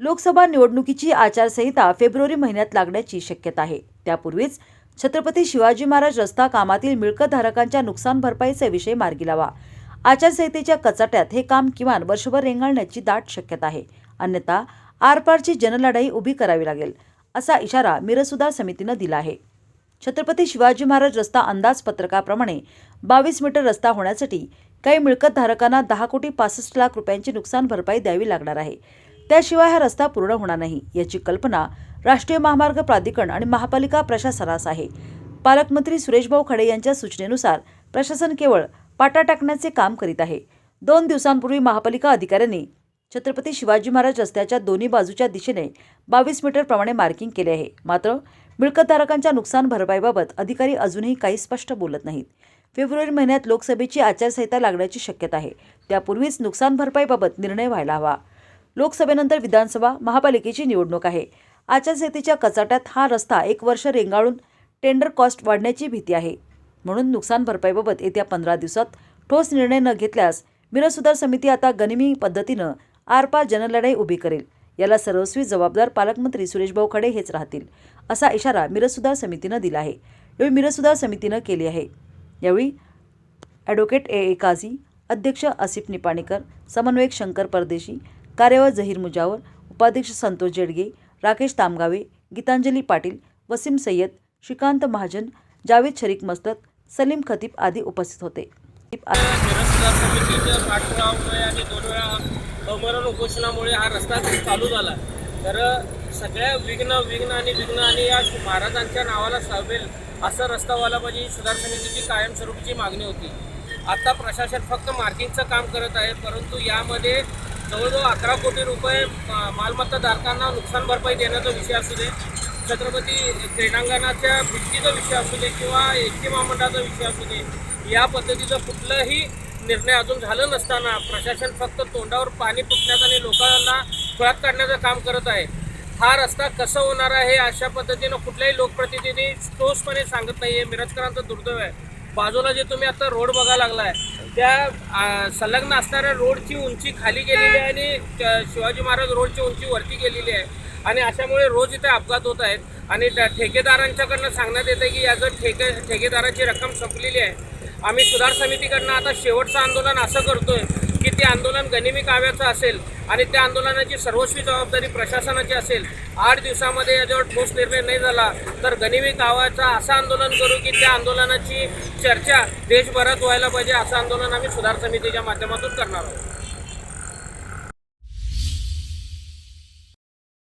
लोकसभा निवडणुकीची आचारसंहिता फेब्रुवारी महिन्यात लागण्याची शक्यता आहे. त्यापूर्वीच छत्रपती शिवाजी महाराज रस्ता कामातील मिळकतधारकांच्या नुकसान भरपाईचा विषय मार्गी लावा. आचारसंहितेच्या कचाट्यात हे काम किमान वर्षभर रेंगाळण्याची दाट शक्यता आहे. अन्यथा आरपारची जनलढाई उभी करावी लागेल असा इशारा मिरसुधार समितीनं दिला आहे. छत्रपती शिवाजी महाराज रस्ता अंदाजपत्रकाप्रमाणे बावीस मीटर रस्ता होण्यासाठी काही मिळकतधारकांना दहा कोटी पासष्ट लाख रुपयांची नुकसान भरपाई द्यावी लागणार आहे. त्याशिवाय हा रस्ता पूर्ण होणार नाही याची कल्पना राष्ट्रीय महामार्ग प्राधिकरण आणि महापालिका प्रशासनास आहे. पालकमंत्री सुरेशभाऊ खडे यांच्या सूचनेनुसार प्रशासन केवळ पाटा टाकण्याचे काम करीत आहे. दोन दिवसांपूर्वी महापालिका अधिकाऱ्यांनी छत्रपती शिवाजी महाराज रस्त्याच्या दोन्ही बाजूच्या दिशेने बावीस मीटरप्रमाणे मार्किंग केले आहे. मात्र मिळकतधारकांच्या नुकसान भरपाईबाबत अधिकारी अजूनही काही स्पष्ट बोलत नाहीत. फेब्रुवारी महिन्यात लोकसभेची आचारसंहिता लागण्याची शक्यता आहे. त्यापूर्वीच नुकसान भरपाईबाबत निर्णय व्हायला हवा. लोकसभेनंतर विधानसभा महापालिकेची निवडणूक आहे. आचारसंहितेच्या कचाट्यात हा रस्ता एक वर्ष रेंगाळून टेंडर कॉस्ट वाढण्याची भीती आहे. म्हणून नुकसान भरपाईबाबत येत्या पंधरा दिवसात ठोस निर्णय न घेतल्यास मिरसुधार समिती आता गनिमी पद्धतीनं आरपार जनलढाई उभी करेल. याला सर्वस्वी जबाबदार पालकमंत्री सुरेशभाऊ खडे हेच राहतील असा इशारा मिरसुधार समितीनं दिला आहे. यावेळी मिरसुधार समितीनं केली आहे. यावेळी ॲडव्होकेट ए ए काझी अध्यक्ष आसिफ निपाणीकर समन्वयक शंकर परदेशी कार्यवाह जहीर मुजावर उपाध्यक्ष संतोष जेडगे राकेश तामगावे गीतांजली पाटील वसीम सय्यद श्रीकांत महाजन जावेद शरीक मस्तक सलीम खतीब आदी उपस्थित होते. निरसुधार आणि दोन वेळा अमरण उपोषणामुळे हा रस्ता चालू झाला. तर सगळ्या विघ्न विघ्न आणि विघ्न आणि या महाराजांच्या नावाला सावेल असा रस्ता व्हायला पाहिजे ही सुधार समितीची कायमस्वरूपीची मागणी होती. आता प्रशासन फक्त मार्किंगचं काम करत आहे परंतु यामध्ये जवळजवळ अकरा कोटी रुपये मालमत्ताधारकांना नुकसान भरपाई देण्याचा विषय असू दे छत्रपती क्रीडांगणाच्या भिंतीचा विषय असू दे किंवा एस टी महामंडळाचा विषय असू दे या पद्धतीचा कुठलाही निर्णय अजून झालं नसताना प्रशासन फक्त तोंडावर पाणी फुटण्याचं आणि लोकांना खुळात काढण्याचं काम करत आहे. हा रस्ता कसं होणार आहे अशा पद्धतीनं कुठल्याही लोकप्रतिनिधी ठोसपणे सांगत नाही आहे मिरजकरांचं दुर्दैव आहे. बाजूला जे तुम्ही आता रोड बघायला लागलाय त्या संलग्न असणाऱ्या रोडची उंची खाली गेलेली आहे आणि त्या शिवाजी महाराज रोडची उंची वरती गेलेली आहे. आणि अशामुळे रोज इथे अपघात होत आहेत. आणि त्या ठेकेदारांच्याकडनं सांगण्यात येतं की याचं ठेके ठेकेदाराची रक्कम संपलेली आहे आम्ही सुधार समितीकडनं आता शेवटचं आंदोलन असं करतोय. की ते आंदोलन गनिमी काव्याचं असेल आणि त्या आंदोलनाची सर्वस्वी जबाबदारी प्रशासनाची असेल आठ दिवसामध्ये याच्यावर ठोस निर्णय नाही झाला तर गनिमी काव्याचं असं आंदोलन करू की त्या आंदोलनाची चर्चा देशभरात व्हायला पाहिजे असं आंदोलन आम्ही सुधार समितीच्या माध्यमातून करणार आहोत.